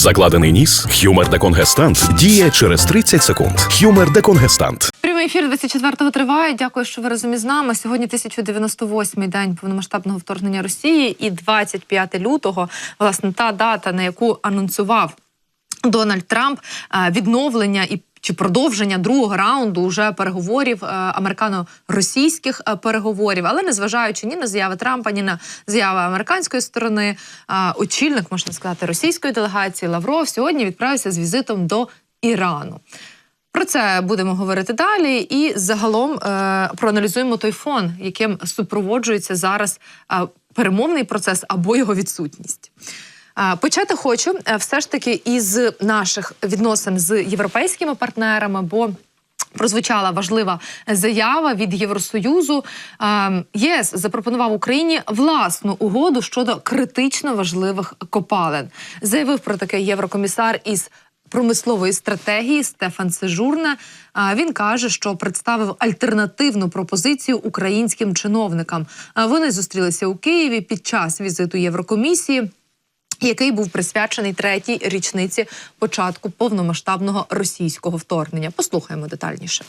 Закладений ніс, хюмер деконгестант діє через 30 секунд. Хюмер деконгестант. Прямий ефір 24-го триває. Дякую, що ви разом із нами. Сьогодні 1098-й день повномасштабного вторгнення Росії і 25 лютого, власне, та дата, на яку анонсував Дональд Трамп е, відновлення і. Чи продовження другого раунду уже переговорів е, американо-російських е, переговорів, але незважаючи ні на заяви Трампа, ні на заяви американської сторони, е, очільник можна сказати російської делегації Лавров сьогодні відправився з візитом до Ірану. Про це будемо говорити далі, і загалом е, проаналізуємо той фон, яким супроводжується зараз е, перемовний процес або його відсутність. Почати хочу е, все ж таки із наших відносин з європейськими партнерами, бо Прозвучала важлива заява від Євросоюзу. ЄС запропонував Україні власну угоду щодо критично важливих копалин. Заявив про таке єврокомісар із промислової стратегії Стефан Сежурна. Він каже, що представив альтернативну пропозицію українським чиновникам. Вони зустрілися у Києві під час візиту Єврокомісії. Який був присвячений третій річниці початку повномасштабного російського вторгнення? Послухаємо детальніше.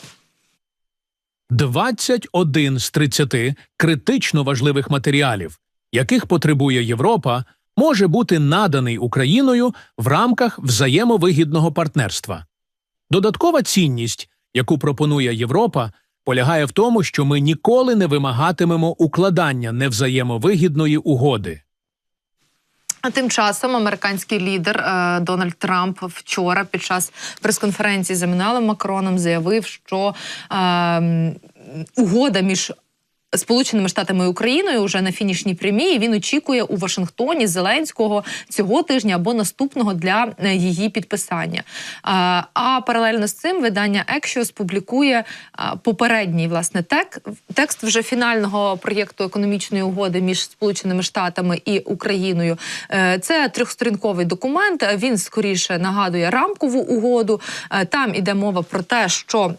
21 з 30 критично важливих матеріалів, яких потребує Європа, може бути наданий Україною в рамках взаємовигідного партнерства. Додаткова цінність, яку пропонує Європа, полягає в тому, що ми ніколи не вимагатимемо укладання невзаємовигідної угоди. А тим часом американський лідер е, Дональд Трамп вчора під час прес-конференції з Еммануелем Макроном заявив, що е, угода між Сполученими Штатами і Україною вже на фінішній прямій. Він очікує у Вашингтоні Зеленського цього тижня або наступного для е, її підписання. А, паралельно з цим видання Axios публікує попередній власне тек, текст вже фінального проєкту економічної угоди між Сполученими Штатами і Україною. Е, Це трьохсторінковий документ. Він скоріше нагадує рамкову угоду. Е, Там іде мова про те, що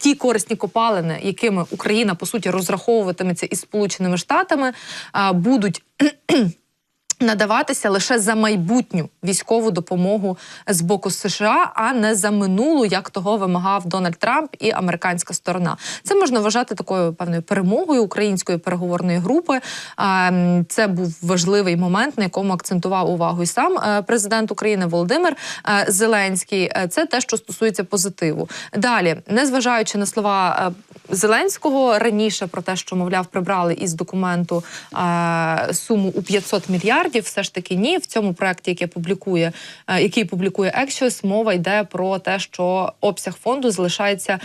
ті корисні копалини, якими Україна по суті розраховуватиметься із Сполученими Штатами, будуть. Надаватися лише за майбутню військову допомогу з боку США, а не за минулу, як того вимагав Дональд Трамп і американська сторона. Це можна вважати такою певною перемогою української переговорної групи. Це був важливий момент, на якому акцентував увагу і сам е, президент України Володимир е, Зеленський. Е, Це те, що стосується позитиву. Далі, незважаючи на слова Зеленського раніше про те, що мовляв прибрали із документу е, суму у 500 мільярдів. Все ж таки ні. В цьому проекті, який публікує, е, який публікує Axios, мова йде про те, що обсяг фонду залишається е,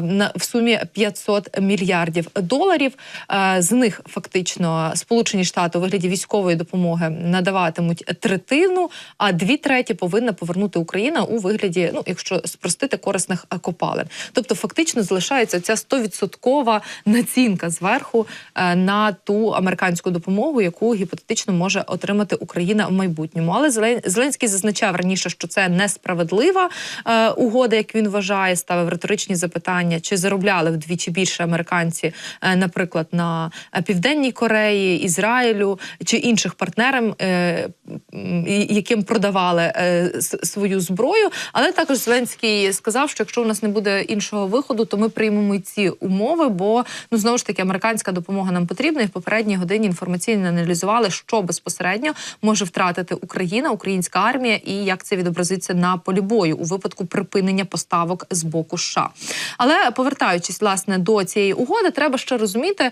на в сумі 500 мільярдів доларів. Е, з них фактично Сполучені Штати у вигляді військової допомоги надаватимуть третину, а дві треті повинна повернути Україна у вигляді, ну якщо спростити корисних е, копалин. Тобто, фактично залишається ця 100% націнка зверху е, на ту американську допомогу, яку гіпотетично може отримати Україна в майбутньому. Але Зелен- Зеленський зазначав раніше, що це несправедлива е, угода, як він вважає, ставив риторичні запитання, чи заробляли вдвічі більше американці, е, наприклад, на Південній Кореї, Ізраїлю чи інших партнерам, яким продавали свою зброю. Але також Зеленський сказав, що якщо у нас не буде іншого виходу, то ми приймемо ці умови. Бо ну знову ж таки американська допомога нам потрібна. І в попередній годині інформаційно аналізували, що безпосередньо може втратити Україна, українська армія, і як це відобразиться на полі бою у випадку припинення поставок з боку США. Але повертаючись власне до цієї угоди, треба ще розуміти.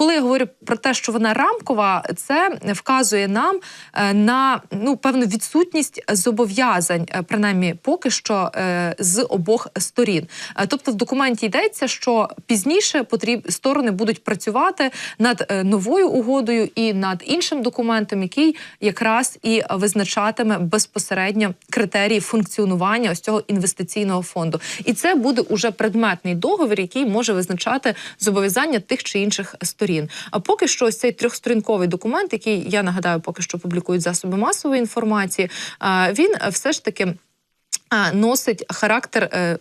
Коли я говорю про те, що вона рамкова, це вказує нам е, на ну певну відсутність зобов'язань, е, принаймні поки що е, з обох сторін. Тобто, в документі йдеться, що пізніше потріб сторони будуть працювати над новою угодою і над іншим документом, який якраз і визначатиме безпосередньо критерії функціонування ось цього інвестиційного фонду. І це буде уже предметний договір, який може визначати зобов'язання тих чи інших сторін. А поки що, ось цей трьохсторінковий документ, який я нагадаю, поки що публікують засоби масової інформації, він все ж таки носить характер. е,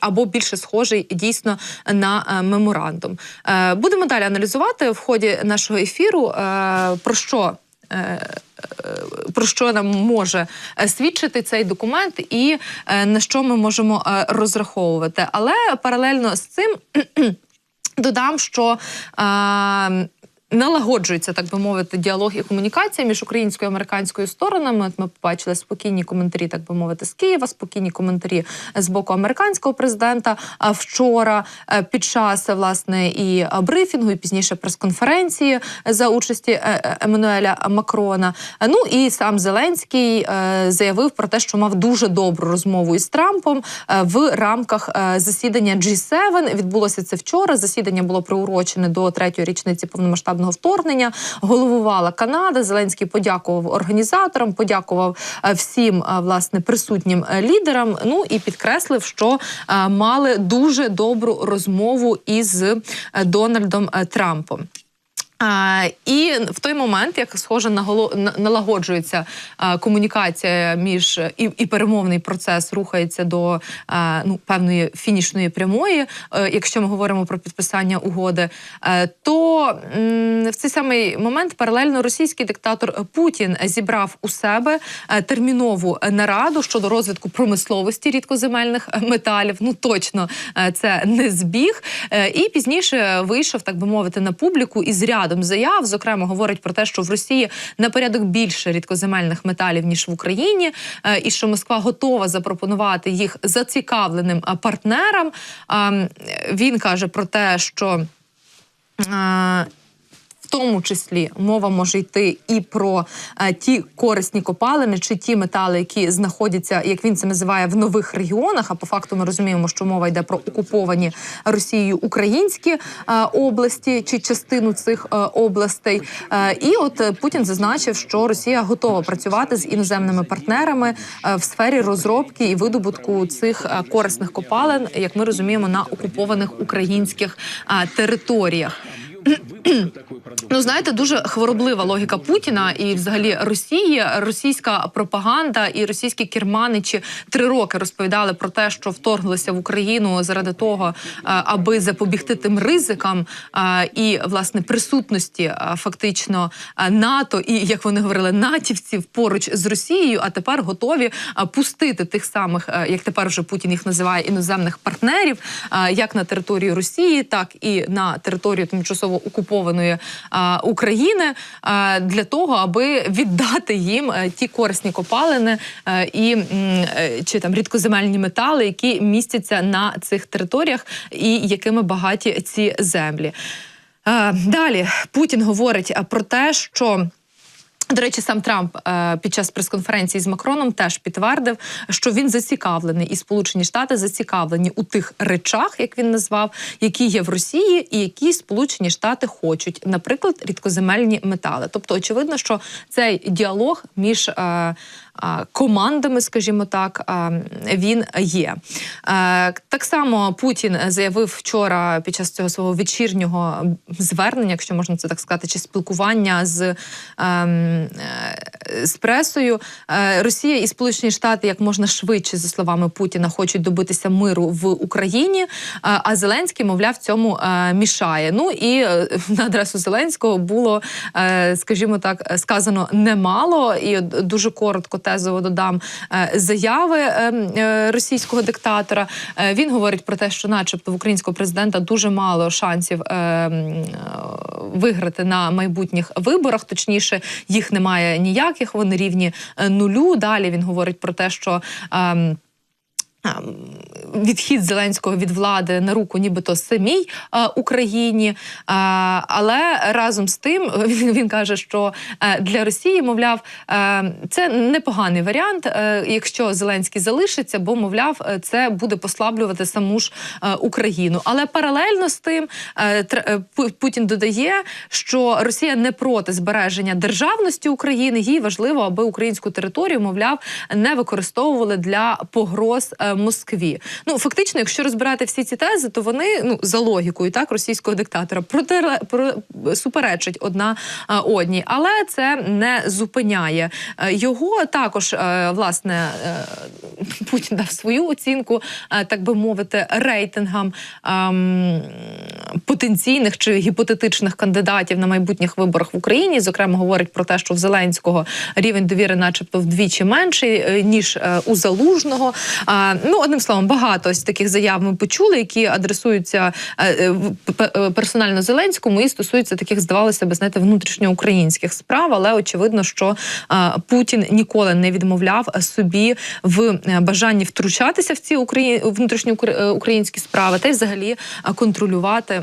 Або більше схожий дійсно на е, меморандум. Е, Будемо далі аналізувати в ході нашого ефіру, про що про що нам може свідчити цей документ, і на що ми можемо розраховувати. Але паралельно з цим додам, що. Е, Налагоджується, так би мовити, діалог і комунікація між українською і американською сторонами. От ми побачили спокійні коментарі, так би мовити, з Києва, спокійні коментарі з боку американського президента. Вчора е, під час власне і е, брифінгу, і пізніше прес-конференції за участі е, Еммануеля Макрона. Ну і сам Зеленський заявив про те, що мав дуже добру розмову із Трампом в рамках засідання G7. Відбулося це вчора. Засідання було приурочене до третьої річниці повномасштабного вторгнення. Головувала Канада. Зеленський подякував організаторам, подякував е, всім е, власне присутнім е, лідерам. Ну і підкреслив, що мали дуже добру розмову із Дональдом Трампом. І в той момент, як схоже, налагоджується комунікація між і, і перемовний процес рухається до ну, певної фінішної прямої, е, якщо ми говоримо про підписання угоди, е, то в цей самий момент паралельно російський диктатор Путін зібрав у себе е, термінову нараду щодо розвитку промисловості рідкоземельних металів. Ну точно це не збіг. І пізніше вийшов, так би мовити, на публіку із рядом заяв. Зокрема, говорить про те, що в Росії на порядок більше рідкоземельних металів ніж в Україні, е, і що Москва готова запропонувати їх зацікавленим е, партнерам. А, Він каже про те, що. Тому числі мова може йти і про е, ті корисні копалини чи ті метали, які знаходяться, як він це називає, в нових регіонах. А по факту ми розуміємо, що мова йде про окуповані Росією українські е, області чи частину цих е, областей. Е, і от е, Путін зазначив, що Росія готова працювати з іноземними партнерами е, в сфері розробки і видобутку цих е, корисних копалин, як ми розуміємо, на окупованих українських е, територіях. Ну, знаєте, дуже хвороблива логіка Путіна і взагалі Росії. Російська пропаганда і російські керманичі три роки розповідали про те, що вторглися в Україну заради того, е, аби запобігти тим ризикам е, і власне присутності е, фактично НАТО і як вони говорили, натівців поруч з Росією. А тепер готові пустити тих самих, як тепер вже Путін їх називає іноземних партнерів, як на територію Росії, так і на територію тимчасово окупованої а, України а, для того, аби віддати їм е, ті корисні копалини а, і е, чи там рідкоземельні метали, які містяться на цих територіях, і якими багаті ці землі. А, Далі Путін говорить е, про те, що. До речі, сам Трамп е, під час прес-конференції з Макроном теж підтвердив, що він зацікавлений, і Сполучені Штати зацікавлені у тих речах, як він назвав, які є в Росії, і які Сполучені Штати хочуть, наприклад, рідкоземельні метали. Тобто, очевидно, що цей діалог між е, командами, скажімо так, він є. Так само Путін заявив вчора під час цього свого вечірнього звернення, якщо можна це так сказати, чи спілкування з. ем, е, з пресою Е, Росія і Сполучені Штати як можна швидше, за словами Путіна, хочуть добитися миру в Україні. е, А Зеленський, мовляв, цьому мішає. Ну і на адресу Зеленського було, скажімо так, сказано немало. І дуже коротко тезово додам е, заяви е, е, російського диктатора. Він говорить про те, що, начебто, в українського президента дуже мало шансів виграти на майбутніх виборах. Точніше, їх немає ніяких. Вони рівні нулю. Далі він говорить про те, що. Ем, Відхід Зеленського від влади на руку, нібито самій е, Україні, Е, але разом з тим він, він каже, що е, для Росії, мовляв, е, це непоганий варіант, е, якщо Зеленський залишиться, бо мовляв, е, це буде послаблювати саму ж е, Україну. Але паралельно з тим е, е, Путін додає, що Росія не проти збереження державності України. Їй важливо, аби українську територію, мовляв, не використовували для погроз е, Москві. Ну фактично, якщо розбирати всі ці тези, то вони ну за логікою так російського диктатора проти про суперечать одна е, одній, але це не зупиняє Е, його. Також е, власне Путін дав свою оцінку, так би мовити, рейтингам ем, потенційних чи гіпотетичних кандидатів на майбутніх виборах в Україні. Зокрема, говорить про те, що в Зеленського рівень довіри, начебто, вдвічі менший ніж у залужного. Ну одним словом, багато ось таких заяв ми почули, які адресуються е, е, е, персонально Зеленському і стосуються таких, здавалося б, знаєте, внутрішньоукраїнських справ. Але очевидно, що Путін ніколи не відмовляв собі в бажанні втручатися в ці Украї... внутрішньоукраїнські справи та й взагалі контролювати.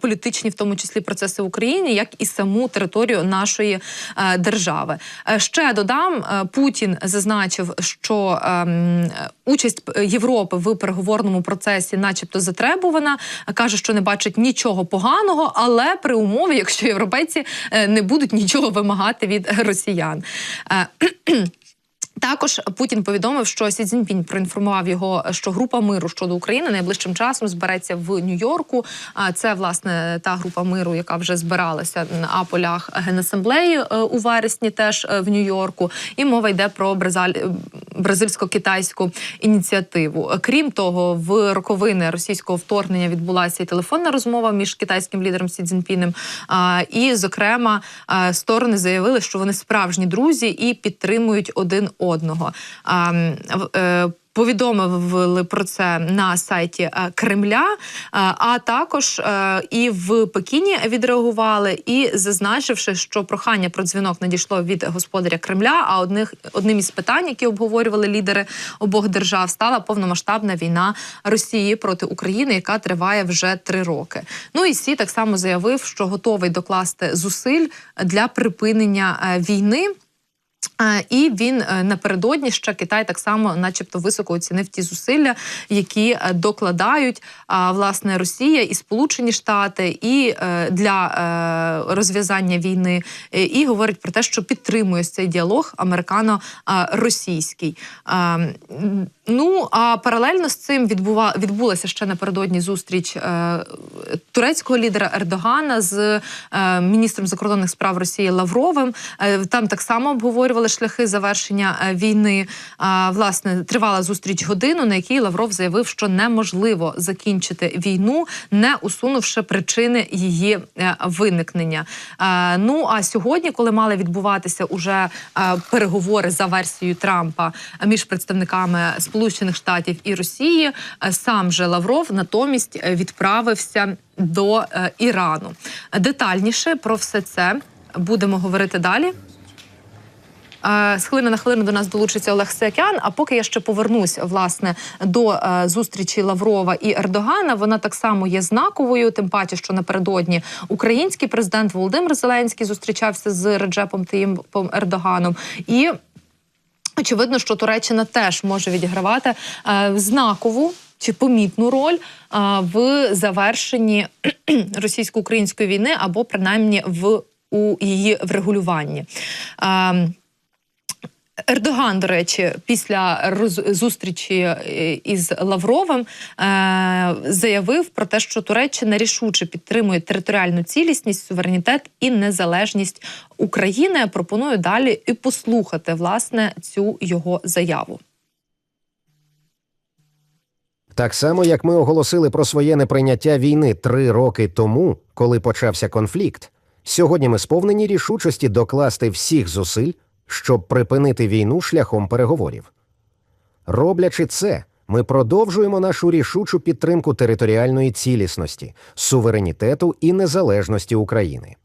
Політичні, в тому числі процеси в Україні, як і саму територію нашої е, держави. Е, ще додам, е, Путін зазначив, що ем, участь Європи в переговорному процесі, начебто, затребувана. каже, що не бачить нічого поганого, але при умові, якщо європейці не будуть нічого вимагати від росіян. Е, також Путін повідомив, що Сі Цзіньпінь проінформував його, що група миру щодо України найближчим часом збереться в Нью-Йорку. Це власне та група миру, яка вже збиралася на полях генасамблеї е, у вересні, теж е, в Нью-Йорку. І мова йде про бразаль- бразильсько-китайську ініціативу. Крім того, в роковини російського вторгнення відбулася і телефонна розмова між китайським лідером Сі Цзіньпінем. І, зокрема, сторони заявили, що вони справжні друзі і підтримують один. В- е, Повідомили про це на сайті е, Кремля, е, а також і в Пекіні відреагували і зазначивши, що прохання про дзвінок надійшло від господаря Кремля. А одних одним із питань, які обговорювали лідери обох держав, стала повномасштабна війна Росії проти України, яка триває вже три роки. Ну і Сі так само заявив, що готовий докласти зусиль для припинення війни. І він е, напередодні ще Китай так само, начебто, високо оцінив ті зусилля, які е, докладають власне Росія і Сполучені Штати, і е, для розв'язання війни, і говорить про те, що підтримує цей діалог американо-російський. Ну а паралельно з цим відбува відбулася ще напередодні зустріч турецького лідера Ердогана з міністром закордонних справ Росії Лавровим. Там так само обговорювали шляхи завершення е, війни. Власне, тривала зустріч годину, на якій Лавров заявив, що неможливо закінчити війну, не усунувши причини її е, виникнення. Ну а сьогодні, коли мали відбуватися уже е, переговори за версією Трампа між представниками Сполучених Штатів і Росії, сам же Лавров натомість відправився до Ірану. Детальніше про все це будемо говорити далі. Е, З хвилини на хвилину до нас долучиться Олег Сеакян. А поки я ще повернусь власне до е, зустрічі Лаврова і Ердогана, вона так само є знаковою. Тим паче, що напередодні український президент Володимир Зеленський зустрічався з Реджепом Таїмпом Ердоганом і. Очевидно, що Туреччина теж може відігравати е, знакову чи помітну роль е, в завершенні російсько-української війни або принаймні в у її врегулюванні. Е, Ердоган, до речі, після зустрічі е, із Лавровим е, заявив про те, що Туреччина рішуче підтримує територіальну цілісність, суверенітет і незалежність України. Пропоную далі і послухати власне цю його заяву. Так само, як ми оголосили про своє неприйняття війни три роки тому, коли почався конфлікт, сьогодні ми сповнені рішучості докласти всіх зусиль, щоб припинити війну шляхом переговорів. Роблячи це, ми продовжуємо нашу рішучу підтримку територіальної цілісності, суверенітету і незалежності України.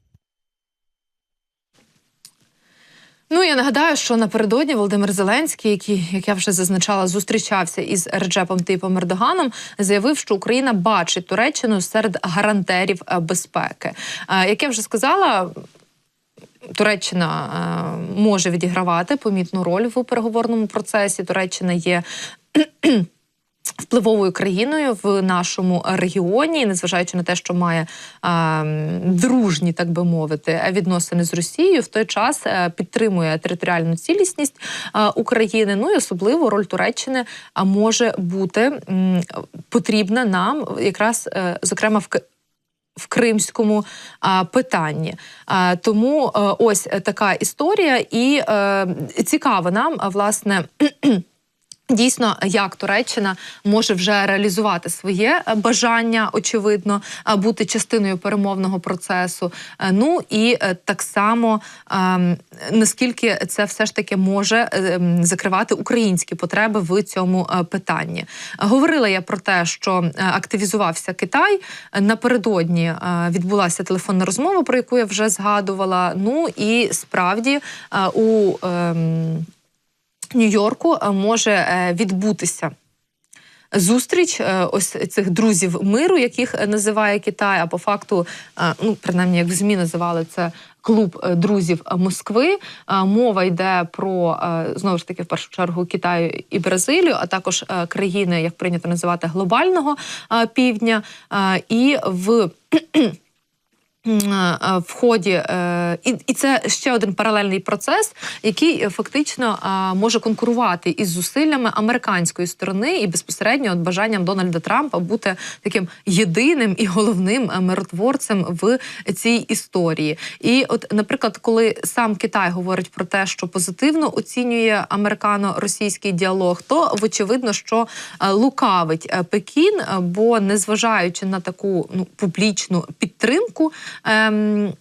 Ну я нагадаю, що напередодні Володимир Зеленський, який, як я вже зазначала, зустрічався із Реджепом Типом Ердоганом, заявив, що Україна бачить Туреччину серед гарантерів е, безпеки. Е, Як я вже сказала. Туреччина е, може відігравати помітну роль в переговорному процесі. Туреччина є Впливовою країною в нашому регіоні, незважаючи на те, що має а, дружні, так би мовити, відносини з Росією, в той час е, підтримує територіальну цілісність а, України. Ну і особливо роль Туреччини може бути м, потрібна нам якраз е, зокрема в в кримському а, питанні. А, тому а, ось така історія, і а, цікаво нам, а, власне. Дійсно, як Туреччина може вже реалізувати своє е, бажання, очевидно, е, бути частиною перемовного процесу. Е, Ну і так само ем, наскільки це все ж таки може ем, закривати українські потреби в цьому питанні. Говорила я про те, що активізувався Китай. Напередодні відбулася телефонна розмова, про яку я вже згадувала. Ну і справді у ем, Нью-Йорку е, може е, відбутися. Зустріч е, ось цих друзів миру, яких називає Китай, а по факту, ну принаймні, як в ЗМІ називали це клуб друзів Москви. Мова йде про знову ж таки в першу чергу Китаю і Бразилію, а також країни, як прийнято називати, глобального півдня. І в в ході, е, і, це ще один паралельний процес, який е, фактично е, може конкурувати із зусиллями американської сторони і безпосередньо от бажанням Дональда Трампа бути таким єдиним і головним е, миротворцем в цій історії. І, от, наприклад, коли сам Китай говорить про те, що позитивно оцінює американо-російський діалог, то вочевидно, що е, лукавить е, Пекін, е, бо незважаючи на таку ну публічну підтримку. Ем,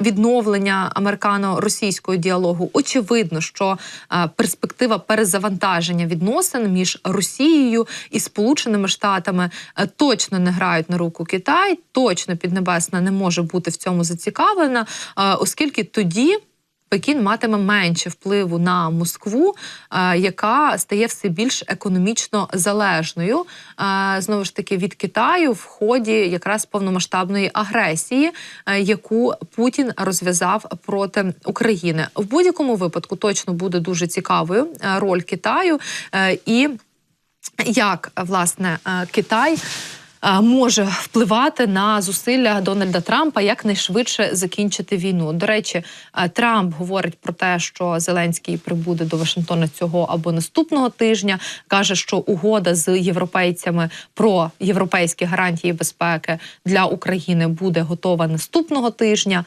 Відновлення американо-російського діалогу очевидно, що е, перспектива перезавантаження відносин між Росією і Сполученими Штатами е, точно не грають на руку Китай, точно Піднебесна не може бути в цьому зацікавлена, е, оскільки тоді. Пекін матиме менше впливу на Москву, е, яка стає все більш економічно залежною е, знову ж таки від Китаю в ході якраз повномасштабної агресії, е, яку Путін розв'язав проти України. В будь-якому випадку точно буде дуже цікавою роль Китаю і як власне Китай. Е, Може впливати на зусилля Дональда Трампа якнайшвидше закінчити війну. До речі, е, Трамп говорить про те, що Зеленський прибуде до Вашингтона цього або наступного тижня. каже, що угода з європейцями про європейські гарантії безпеки для України буде готова наступного тижня.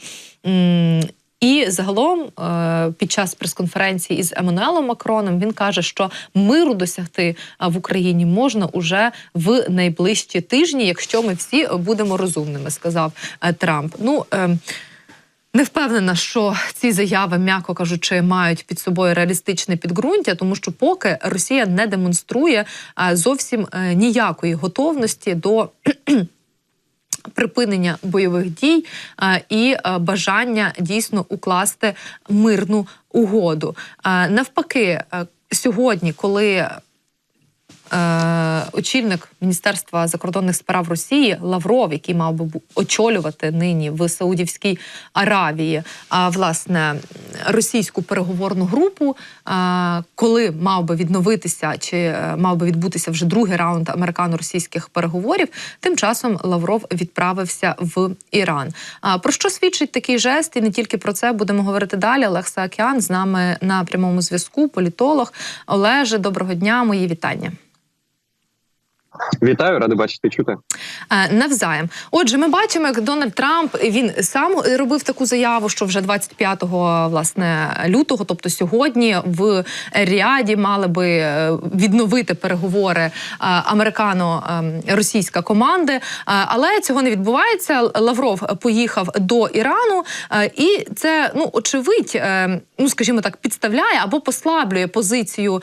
І загалом, е, під час прес-конференції із Еммануелом Макроном, він каже, що миру досягти е, в Україні можна уже в найближчі тижні, якщо ми всі будемо розумними, сказав е, Трамп. Ну не впевнена, що ці заяви, м'яко кажучи, мають під собою реалістичне підґрунтя, тому що поки Росія не демонструє зовсім ніякої готовності до припинення бойових дій і бажання дійсно укласти мирну угоду. Навпаки, сьогодні, коли очільник Міністерства закордонних справ Росії Лавров, який мав би очолювати нині в Саудівській Аравії, а власне російську переговорну групу, е, коли мав би відновитися чи е, мав би відбутися вже другий раунд американо-російських переговорів, тим часом Лавров відправився в Іран. Про що свідчить такий жест? І не тільки про це будемо говорити далі. Олег Саакян з нами на прямому зв'язку, політолог. Олеже, доброго дня, мої вітання. Вітаю, радий бачити чути. Е, Навзаєм. Отже, ми бачимо, як Дональд Трамп він сам робив таку заяву, що вже 25 власне лютого, тобто сьогодні, в Ріаді мали би е, відновити переговори е, американо-російська команди. Е, Але цього не відбувається. Лавров поїхав до Ірану, е, і це ну очевидь, е, ну скажімо так, підставляє або послаблює позицію е,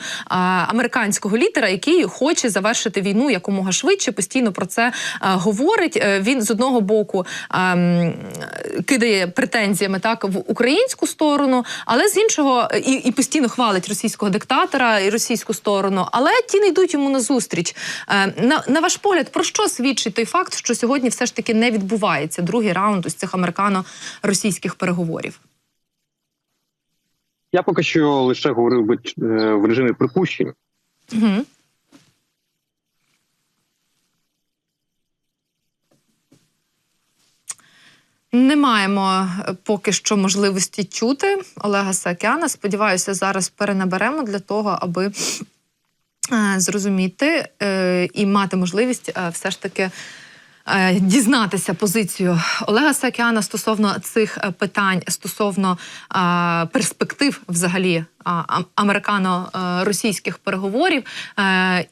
американського лідера, який хоче завершити війну якомога швидше. Постійно про це е, говорить. Е, Він з одного боку ем, кидає претензіями так в українську сторону, але з іншого і, і постійно хвалить російського диктатора і російську сторону. Але ті не йдуть йому на зустріч. Е, На, на ваш погляд, про що свідчить той факт, що сьогодні все ж таки не відбувається другий раунд ось цих американо-російських переговорів? Я поки що лише говорив би е, в режимі припущень. Угу. Не маємо е, поки що можливості чути Олега Саакяна. Сподіваюся, зараз перенаберемо для того, аби е, зрозуміти е, і мати можливість все ж таки. Дізнатися позицію Олега Саакяна стосовно цих питань, стосовно перспектив взагалі американо-російських переговорів.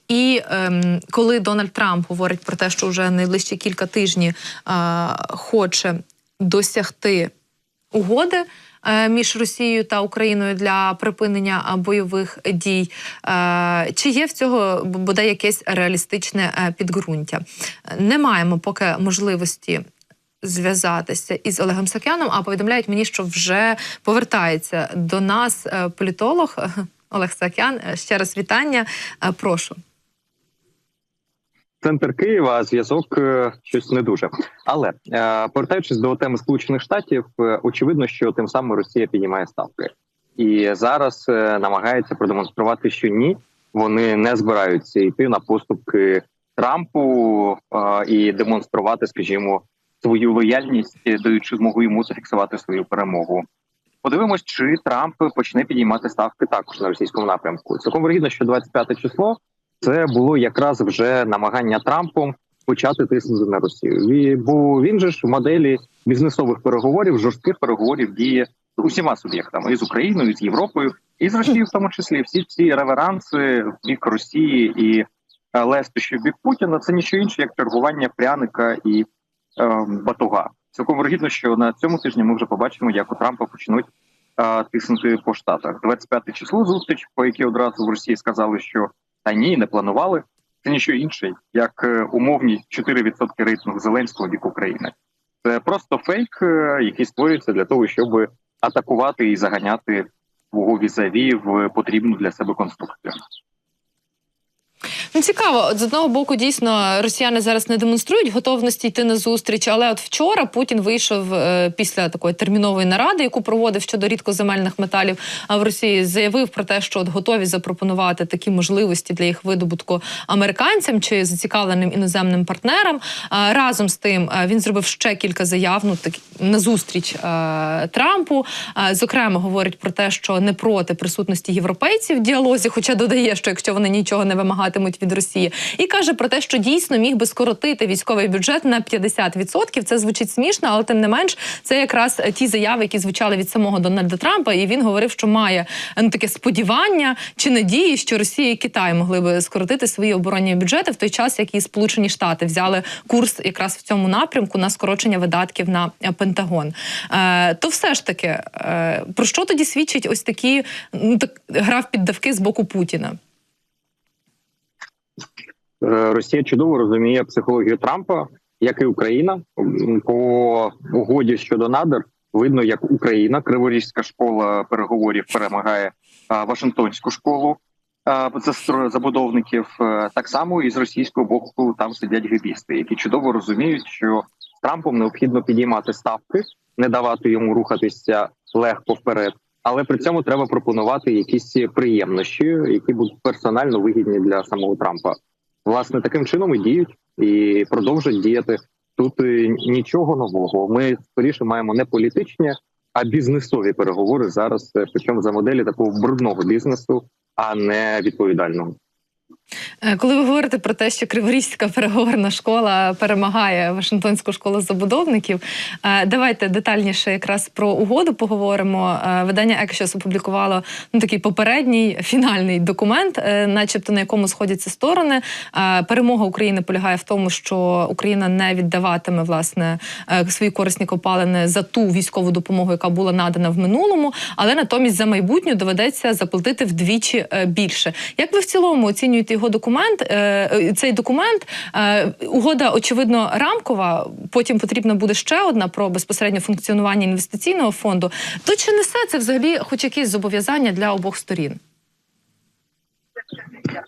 І ем, коли Дональд Трамп говорить про те, що вже найближчі кілька тижнів хоче досягти угоди. е, Між Росією та Україною для припинення бойових дій, Е, чи є в цього б- бодай якесь реалістичне е, підґрунтя? Не маємо поки можливості зв'язатися із Олегом Сакяном, а повідомляють мені, що вже повертається до нас політолог Олег Сакян. Ще раз вітання. Прошу. Центр Києва, зв'язок е, щось не дуже. Але е, повертаючись до теми Сполучених Штатів, е, очевидно, що тим самим Росія піднімає ставки і зараз намагається продемонструвати, що ні, вони не збираються йти на поступки Трампу і демонструвати, скажімо, свою лояльність, даючи змогу йому зафіксувати свою перемогу. Подивимось, чи Трамп почне підіймати ставки також на російському напрямку. Цілком вигідно, що 25 число це було якраз вже намагання Трампом почати тиснути на Росію. Бо він же ж в моделі бізнесових переговорів, жорстких переговорів діє з усіма суб'єктами і з Україною, і з Європою, і з Росією, в тому числі всі ці реверанси в бік Росії і лестощі в бік Путіна. Це нічого інше, як чергування пряника і е, батуга. Цілком вирогідно, що на цьому тижні ми вже побачимо, як у Трампа почнуть е, тиснути по штатах. 25 число зустріч, по якій одразу в Росії сказали, що та ні, не планували. Це нічого інше, як е, умовні 4% рейтингу Зеленського в бік України. Це просто фейк, е, який створюється для того, щоб атакувати і заганяти свого візаві в потрібну для себе конструкцію. Ну, цікаво, от з одного боку, дійсно, росіяни зараз не демонструють готовності йти на зустріч, але от вчора Путін вийшов е, після такої термінової наради, яку проводив щодо рідкоземельних металів а в Росії, заявив про те, що от готові запропонувати такі можливості для їх видобутку американцям чи зацікавленим іноземним партнерам. А, разом з тим е, він зробив ще кілька заяв ну, так, на зустріч е, Трампу. Е, зокрема, говорить про те, що не проти присутності європейців в діалозі, хоча додає, що якщо вони нічого не вимагатимуть від Росії, і каже про те, що дійсно міг би скоротити військовий бюджет на 50%. Це звучить смішно, але тим не менш, це якраз е, ті заяви, які звучали від самого Дональда Трампа. І він говорив, що має ну таке сподівання чи надії, що Росія і Китай могли би скоротити свої оборонні бюджети в той час, як і Сполучені Штати взяли курс якраз в цьому напрямку на скорочення видатків на е, Пентагон. Е, то все ж таки, е, про що тоді свідчить ось такі ну, так, гра в піддавки з боку Путіна? Е, Росія чудово розуміє психологію Трампа, як і Україна. По угоді щодо надр видно, як Україна, Криворізька школа переговорів перемагає а, Вашингтонську школу застро- забудовників. Е, Так само і з російського боку там сидять гибісти, які чудово розуміють, що Трампом необхідно підіймати ставки, не давати йому рухатися легко вперед. Але при цьому треба пропонувати якісь приємнощі, які будуть персонально вигідні для самого Трампа. Власне, таким чином і діють і продовжують діяти. Тут е, нічого нового. Ми скоріше маємо не політичні, а бізнесові переговори зараз, е, причому за моделі такого брудного бізнесу, а не відповідального. Е, Коли ви говорите про те, що Криворізька переговорна школа перемагає Вашингтонську школу забудовників, е, давайте детальніше якраз про угоду поговоримо. Е, Видання Екшос опублікувало ну, такий попередній фінальний документ, начебто на якому сходяться сторони. Перемога України полягає в тому, що Україна не віддаватиме власне свої корисні копалини за ту військову допомогу, яка була надана в минулому, але натомість за майбутнє доведеться заплатити вдвічі більше. Як ви в цілому оцінюєте його документ? Е, Цей документ е, угода очевидно рамкова. Потім потрібна буде ще одна про безпосередньо функціонування інвестиційного фонду. То чи несе це взагалі хоч якісь зобов'язання для обох сторін?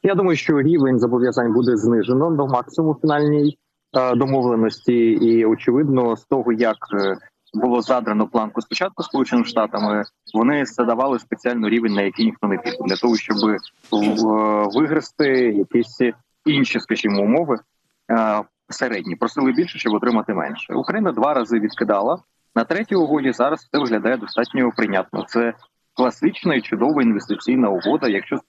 Я думаю, що рівень зобов'язань буде знижено до максимуму фінальній е, домовленості, і очевидно, з того як було задрано планку спочатку сполученими штатами, вони задавали спеціальний рівень, на який ніхто не піде, для того, щоб е, вигрести якісь інші, скажімо, умови е, середні. Просили більше, щоб отримати менше. Україна два рази відкидала На третій угоді зараз це виглядає достатньо прийнятно. Це класична і чудова інвестиційна угода. Якщо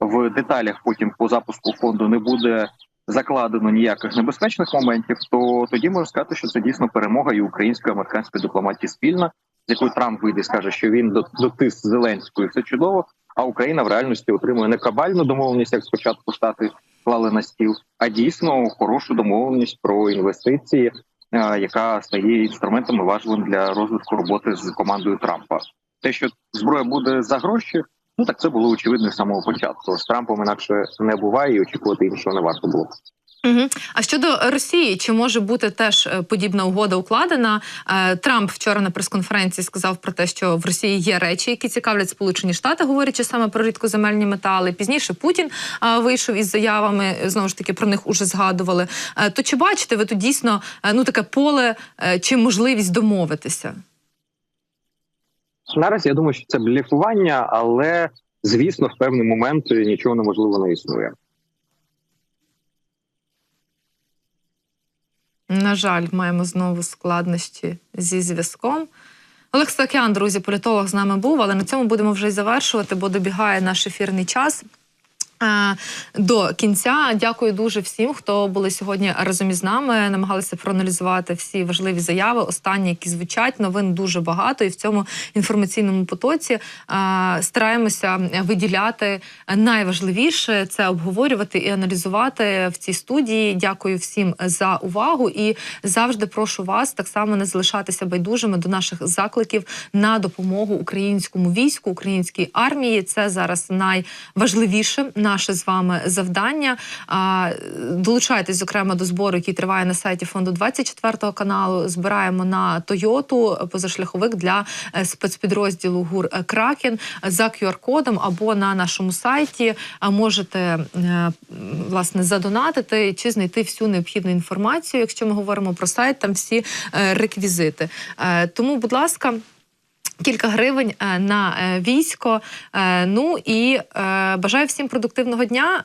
в деталях потім по запуску фонду не буде закладено ніяких небезпечних моментів, то тоді можна сказати, що це дійсно перемога і української американської дипломатії спільна, з якою Трамп вийде і скаже, що він до- дотис Зеленського і все чудово. А Україна в реальності отримує не кабальну домовленість, як спочатку штати клали на стіл, а дійсно хорошу домовленість про інвестиції, е, яка стає інструментом і важливим для розвитку роботи з командою Трампа. Те, що зброя буде за гроші, ну так це було очевидно з самого початку. З Трампом інакше не буває, і очікувати іншого не варто було. Угу. А щодо Росії, чи може бути теж е, подібна угода укладена? Е, Трамп вчора на прес-конференції сказав про те, що в Росії є речі, які цікавлять Сполучені Штати, говорячи саме про рідкоземельні метали. Пізніше Путін е, вийшов із заявами. Знову ж таки про них уже згадували. То чи бачите ви тут дійсно ну таке поле чи можливість домовитися? Наразі я думаю, що це блефування, але звісно, в певний момент нічого неможливо не існує. На жаль, маємо знову складнощі зі зв'язком. Олег Сакян, друзі, політолог з нами був, але на цьому будемо вже й завершувати, бо добігає наш ефірний час. Е, До кінця дякую дуже всім, хто були сьогодні разом із нами. Намагалися проаналізувати всі важливі заяви, останні, які звучать. Новин дуже багато, і в цьому інформаційному потоці е, стараємося виділяти найважливіше це обговорювати і аналізувати в цій студії. Дякую всім за увагу і завжди прошу вас так само не залишатися байдужими до наших закликів на допомогу українському війську, українській армії. Це зараз найважливіше наше з вами завдання. Долучайтесь, зокрема, до збору, який триває на сайті фонду 24 каналу. Збираємо на Тойоту позашляховик для е, спецпідрозділу ГУР е, Кракен за QR-кодом або на нашому сайті. Можете е, власне задонатити чи знайти всю необхідну інформацію. Якщо ми говоримо про сайт, там всі реквізити. Тому, будь ласка. Кілька гривень е, на е, військо. Е, Ну і бажаю всім продуктивного дня.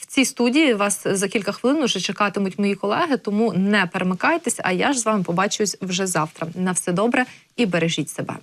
В цій студії вас за кілька хвилин уже чекатимуть мої колеги, тому не перемикайтесь. А я ж з вами побачусь вже завтра. На все добре і бережіть себе.